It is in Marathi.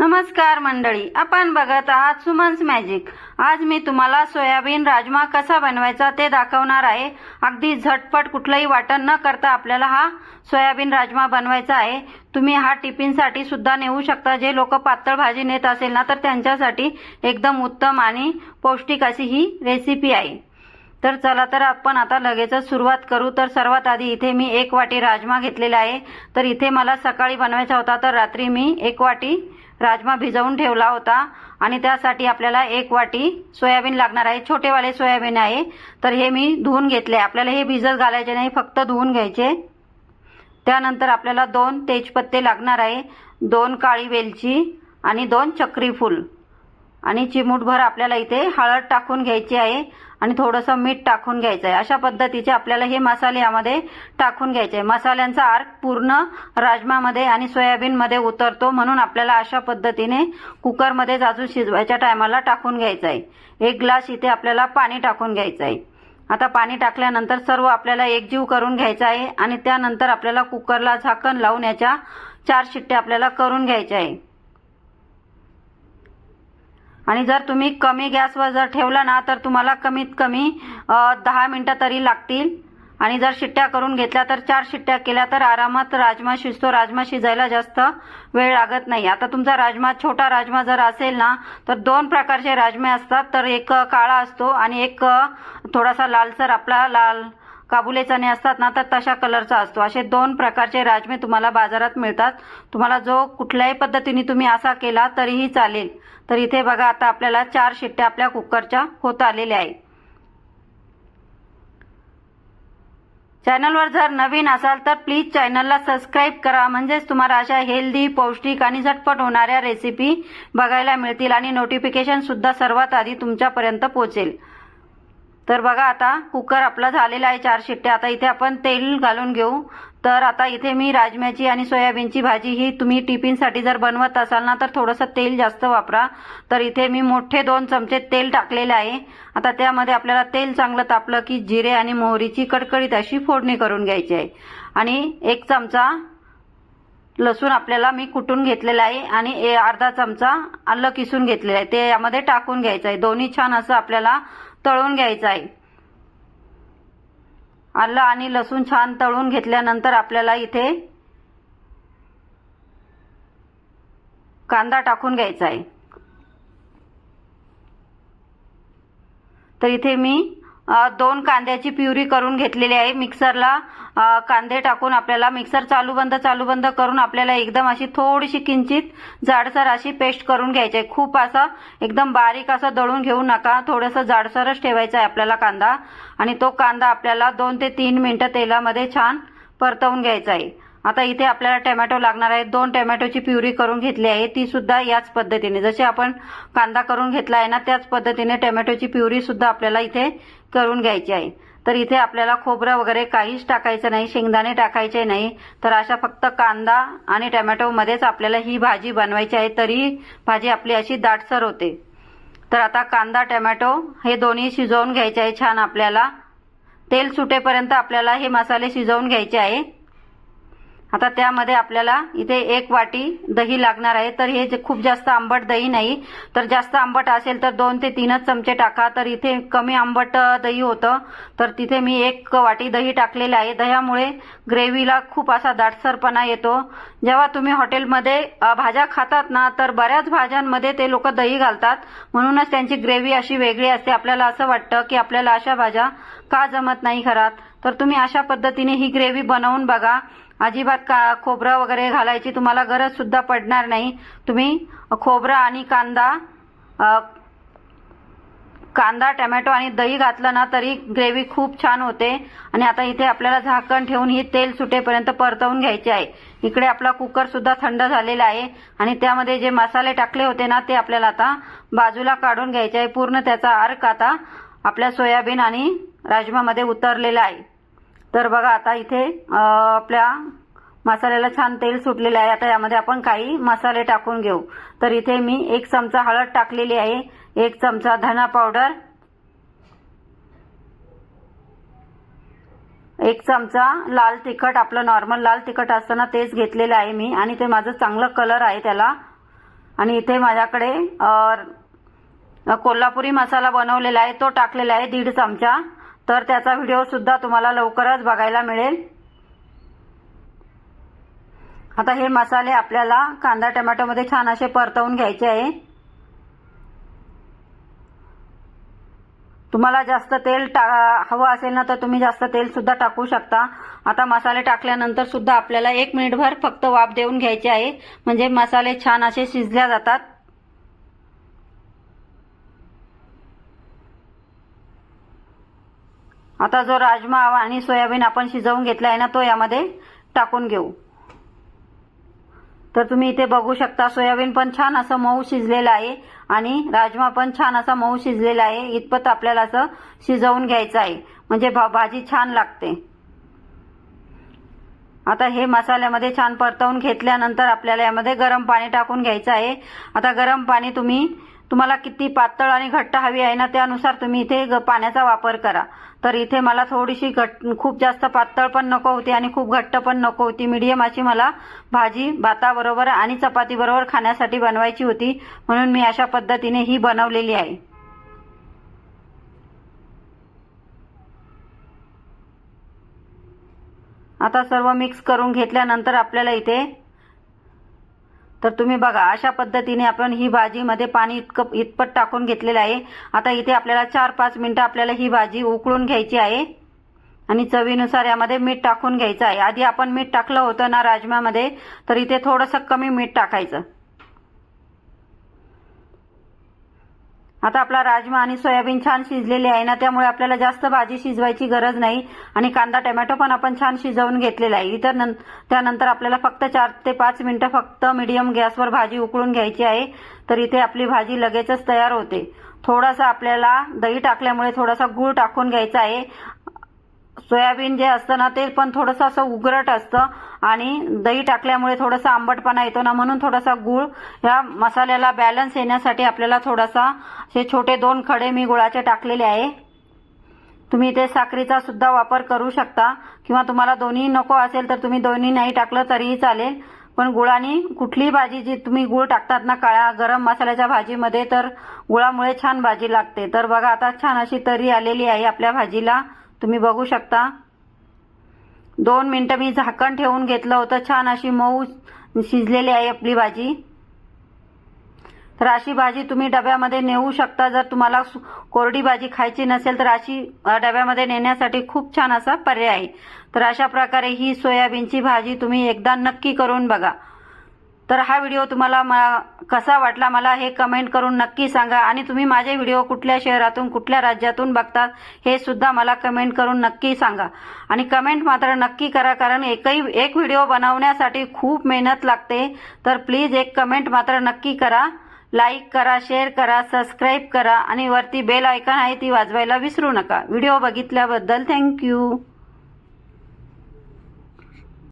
नमस्कार मंडळी आपण बघत आहात सुमन्स मॅजिक. आज मी तुम्हाला सोयाबीन राजमा कसा बनवायचा ते दाखवणार आहे. अगदी झटपट कुठलंही वाटण न करता आपल्याला हा सोयाबीन राजमा बनवायचा आहे. तुम्ही हा टिफिनसाठी सुद्धा नेऊ शकता. जे लोक पातळ भाजी नेत असेल ना तर त्यांच्यासाठी एकदम उत्तम आणि पौष्टिक अशी ही रेसिपी आहे. तर चला तर आपण आता लगेचच सुरुवात करू. तर सर्वात आधी इथे मी एक वाटी राजमा घेतलेला आहे. तर इथे मला सकाळी बनवायचा होता तर रात्री मी एक वाटी राजमा भिजवून ठेवला होता. आणि त्यासाठी आपल्याला एक वाटी सोयाबीन लागणार आहे. छोटेवाले सोयाबीन आहे. तर हे मी धुवून घेतले. आपल्याला हे भिजत घालायचे नाही फक्त धुवून घ्यायचे. त्यानंतर आपल्याला दोन तेजपत्ते लागणार आहे. दोन काळी वेलची आणि दोन चक्रीफूल. आणि चिमूटभर आपल्याला इथे हळद टाकून घ्यायची आहे आणि थोडंसं मीठ टाकून घ्यायचं आहे. अशा पद्धतीचे आपल्याला हे मसाले यामध्ये टाकून घ्यायचे आहे. मसाल्यांचा अर्क पूर्ण राजमामध्ये आणि सोयाबीनमध्ये उतरतो म्हणून आपल्याला अशा पद्धतीने कुकरमध्ये जाजू शिजवायच्या टायमाला टाकून घ्यायचं आहे. एक ग्लास इथे आपल्याला पाणी टाकून घ्यायचं आहे. आता पाणी टाकल्यानंतर सर्व आपल्याला एकजीव करून घ्यायचं आहे आणि त्यानंतर आपल्याला कुकरला झाकण लावून याच्या चार शिट्ट्या आपल्याला करून घ्यायच्या आहे. आणि जर तुम्ही कमी गॅसवर जर ठेवला ना तर तुम्हाला कमीत कमी दहा मिनटं तरी लागतील. आणि जर शिट्ट्या करून घेतल्या तर चार शिट्ट्या केल्या तर आरामात राजमा शिजतो. राजमा शिजायला जास्त वेळ लागत नाही. आता तुमचा राजमा छोटा राजमा जर असेल ना तर दोन प्रकारचे राजमे असतात. तर एक काळा असतो आणि एक थोडासा लालसर आपला लाल काबुले चणे असतात ना तर तशा कलरचा असतो. असे दोन प्रकारचे राजमे तुम्हाला बाजारात मिळतात. तुम्हाला जो कुठल्याही पद्धतीने तुम्ही असा केला तरीही चालेल. तर इथे बघा आता आपल्याला चार शिट्ट्या आपल्या कुकरच्या होत आलेल्या आहे चॅनलवर जर नवीन असाल तर प्लीज चॅनलला सबस्क्राईब करा. म्हणजेच तुम्हाला अशा हेल्दी पौष्टिक आणि झटपट होणाऱ्या रेसिपी बघायला मिळतील आणि नोटिफिकेशन सुद्धा सर्वात आधी तुमच्यापर्यंत पोहोचेल. तर बघा आता कुकर आपला झालेला आहे चार शिट्ट्या. आता इथे आपण तेल घालून घेऊ. तर आता इथे मी राजम्याची आणि सोयाबीनची भाजी ही तुम्ही टिफिनसाठी जर बनवत असाल ना तर थोडंसं तेल जास्त वापरा. तर इथे मी मोठे दोन चमचे तेल टाकलेले आहे. आता त्यामध्ये आपल्याला तेल चांगलं तापलं की जिरे आणि मोहरीची कडकडीत अशी फोडणी करून घ्यायची आहे. आणि एक चमचा लसूण आपल्याला मी कुटून घेतलेला आहे आणि ए- अर्धा चमचा आलं किसून घेतलेला आहे. ते यामध्ये टाकून घ्यायचं आहे. दोन्ही छान असं आपल्याला तळून घ्यायचं आहे आलं आणि लसूण छान तळून घेतल्यानंतर आपल्याला इथे कांदा टाकून घ्यायचा आहे. तर इथे मी दोन कांद्याची प्युरी करून घेतलेली आहे. मिक्सरला कांदे टाकून आपल्याला मिक्सर चालू बंद चालू बंद करून आपल्याला एकदम अशी थोडीशी किंचित जाडसर अशी पेस्ट करून घ्यायची आहे. खूप असं एकदम बारीक असं दळून घेऊ नका. थोडंसं जाडसरच ठेवायचं आहे आपल्याला कांदा. आणि तो कांदा आपल्याला दोन ते तीन मिनटं तेलामध्ये छान परतवून घ्यायचा आहे. आता इथे आपल्याला टोमॅटो लागणार आहे. दोन टोमॅटोची प्युरी करून घेतली आहे. ती सुद्धा याच पद्धतीने. जसे आपण कांदा करून घेतला आहे ना त्याच पद्धतीने टोमॅटोची प्युरी सुद्धा आपल्याला इथे करून घ्यायची आहे. तर इथे आपल्याला खोबरं वगैरे काहीच टाकायचं नाही शेंगदाणे टाकायचे नाही. तर अशा फक्त कांदा आणि टोमॅटोमध्येच आपल्याला ही भाजी बनवायची आहे. तरी भाजी आपली अशी दाटसर होते. तर आता कांदा टोमॅटो हे दोन्ही शिजवून घ्यायचे आहे छान आपल्याला. तेल सुटेपर्यंत आपल्याला हे मसाले शिजवून घ्यायचे आहे. आता त्यामध्ये आपल्याला इथे एक वाटी दही लागणार आहे. तर हे जे खूप जास्त आंबट दही नाही तर जास्त आंबट असेल तर दोन ते तीनच चमचे टाका. तर इथे कमी आंबट दही होतं. तर तिथे मी एक वाटी दही टाकलेलं आहे. दह्यामुळे ग्रेव्हीला खूप असा दाटसरपणा येतो. जेव्हा तुम्ही हॉटेलमध्ये भाज्या खातात ना तर बऱ्याच भाज्यांमध्ये ते लोक दही घालतात. म्हणूनच त्यांची ग्रेव्ही अशी वेगळी असते. आपल्याला असं वाटतं की आपल्याला अशा भाज्या का जमत नाही घरात. तर तुम्ही अशा पद्धतीने ही ग्रेव्ही बनवून बघा. अजिबात का खोबरं वगैरे घालायची तुम्हाला गरज सुद्धा पडणार नाही. तुम्ही खोबरं आणि कांदा कांदा टमॅटो आणि दही घातलं ना तरी ग्रेव्ही खूप छान होते. आणि आता इथे आपल्याला झाकण ठेवून ही तेल सुटेपर्यंत परतवून घ्यायचे आहे. इकडे आपला कुकर सुद्धा थंड झालेला आहे. आणि त्यामध्ये जे मसाले टाकले होते ना ते आपल्याला आता बाजूला काढून घ्यायचे आहे. पूर्ण त्याचा अर्क आता आपल्या सोयाबीन आणि राजमामध्ये उतरलेला आहे. तर बघा आता इथे आपल्या मसाल्याला छान तेल सुटलेलं आहे. आता यामध्ये आपण काही मसाले टाकून घेऊ. तर इथे मी एक चमचा हळद टाकलेली आहे. एक चमचा धना पावडर. एक चमचा लाल तिखट. आपलं नॉर्मल लाल तिखट असताना तेच घेतलेलं आहे मी. आणि ते माझं चांगलं कलर आहे त्याला. आणि इथे माझ्याकडे कोल्हापुरी मसाला बनवलेला आहे. तो टाकलेला आहे दीड चमचा. तर त्याचा व्हिडिओ सुद्धा तुम्हाला लवकरच बघायला मिळेल. आता हे मसाले आपल्याला कांदा टोमॅटोमध्ये छान असे परतवून घ्यायचे आहे. तुम्हाला जास्त तेल टा हवं असेल ना तर तुम्ही जास्त तेल सुद्धा टाकू शकता. आता मसाले टाकल्यानंतर सुद्धा आपल्याला एक मिनिटभर फक्त वाफ देऊन घ्यायचे आहे. म्हणजे मसाले छान असे शिजल्या जातात. आता जो राजमा आणि सोयाबीन आपण शिजवून घेतला आहे ना तो यामध्ये टाकून घेऊ. तर तुम्ही इथे बघू शकता सोयाबीन पण छान असं मऊ शिजलेलं आहे आणि राजमा पण छान असा मऊ शिजलेला आहे. इतपत आपल्याला असं शिजवून घ्यायचं आहे. म्हणजे भाजी छान लागते. आता हे मसाल्यामध्ये छान परतवून घेतल्यानंतर आपल्याला यामध्ये गरम पाणी टाकून घ्यायचं आहे. आता गरम पाणी तुम्ही तुम्हाला किती पातळ आणि घट्ट हवी आहे ना त्यानुसार तुम्ही इथे ग- पाण्याचा वापर करा. तर इथे मला थोडीशी घट खूप जास्त पातळ पण नको होती आणि खूप घट्ट पण नको होती. मीडियम अशी मला भाजी भाताबरोबर आणि चपातीबरोबर खाण्यासाठी बनवायची होती. म्हणून मी अशा पद्धतीने ही बनवलेली आहे. आता सर्व मिक्स करून घेतल्यानंतर आपल्याला इथे तर तुम्ही बघा अशा पद्धतीने आपण ही भाजीमध्ये पाणी इतकं इतपत टाकून घेतलेलं आहे. आता इथे आपल्याला चार पाच मिनटं आपल्याला ही भाजी उकळून घ्यायची आहे. आणि चवीनुसार यामध्ये मीठ टाकून घ्यायचं आहे. आधी आपण मीठ टाकलं होतं ना राजम्यामध्ये तर इथे थोडंसं कमी मीठ टाकायचं. आता आपला राजमा आणि सोयाबीन छान शिजलेले आहे ना त्यामुळे आपल्याला जास्त भाजी शिजवायची गरज नाही. आणि कांदा टोमॅटो पण आपण छान शिजवून घेतलेला आहे. इतर त्यानंतर आपल्याला फक्त चार ते पाच मिनिटं फक्त मीडियम गॅसवर भाजी उकळून घ्यायची आहे. तर इथे आपली भाजी लगेचच तयार होते. थोडासा आपल्याला दही टाकल्यामुळे थोडासा गूळ टाकून घ्यायचा आहे. सोयाबीन जे असतं ना ते पण थोडंसं असं उगरट असतं आणि दही टाकल्यामुळे थोडासा आंबटपणा येतो ना म्हणून थोडासा गूळ ह्या मसाल्याला बॅलन्स येण्यासाठी आपल्याला थोडासा हे छोटे दोन खडे मी गुळाचे टाकलेले आहे. तुम्ही इथे साखरेचा सुद्धा वापर करू शकता किंवा तुम्हाला दोन्ही नको असेल तर तुम्ही दोन्ही नाही टाकलं तरीही चालेल. पण गुळाने कुठलीही भाजी जी तुम्ही गुळ टाकतात ना काळ्या गरम मसाल्याच्या भाजीमध्ये तर गुळामुळे छान भाजी लागते. तर बघा आता छान अशी तरी आलेली आहे आपल्या भाजीला. तुम्ही बघू शकता. दोन मिनटं मी झाकण ठेवून घेतलं होतं. छान अशी मऊ शिजलेली आहे आपली भाजी. तर अशी भाजी तुम्ही डब्यामध्ये नेऊ शकता. जर तुम्हाला कोरडी भाजी खायची नसेल तर अशी डब्यामध्ये नेण्यासाठी खूप छान असा पर्याय आहे. तर अशा प्रकारे ही सोयाबीनची भाजी तुम्ही एकदा नक्की करून बघा. तर हा व्हिडिओ तुम्हाला मा- कसा वाटला मला हे कमेंट करून नक्की सांगा. आणि तुम्ही माझे व्हिडिओ कुठल्या शहरातून कुठल्या राज्यातून बघतात हे सुद्धा मला कमेंट करून नक्की सांगा. आणि कमेंट मात्र नक्की करा कारण एकही एक व्हिडिओ बनवण्यासाठी खूप मेहनत लागते. तर प्लीज एक कमेंट मात्र नक्की करा. लाईक करा शेअर करा सबस्क्राईब करा. आणि वरती बेल आयकॉन आहे ती वाजवायला विसरू नका. Video बघितल्याबद्दल thank you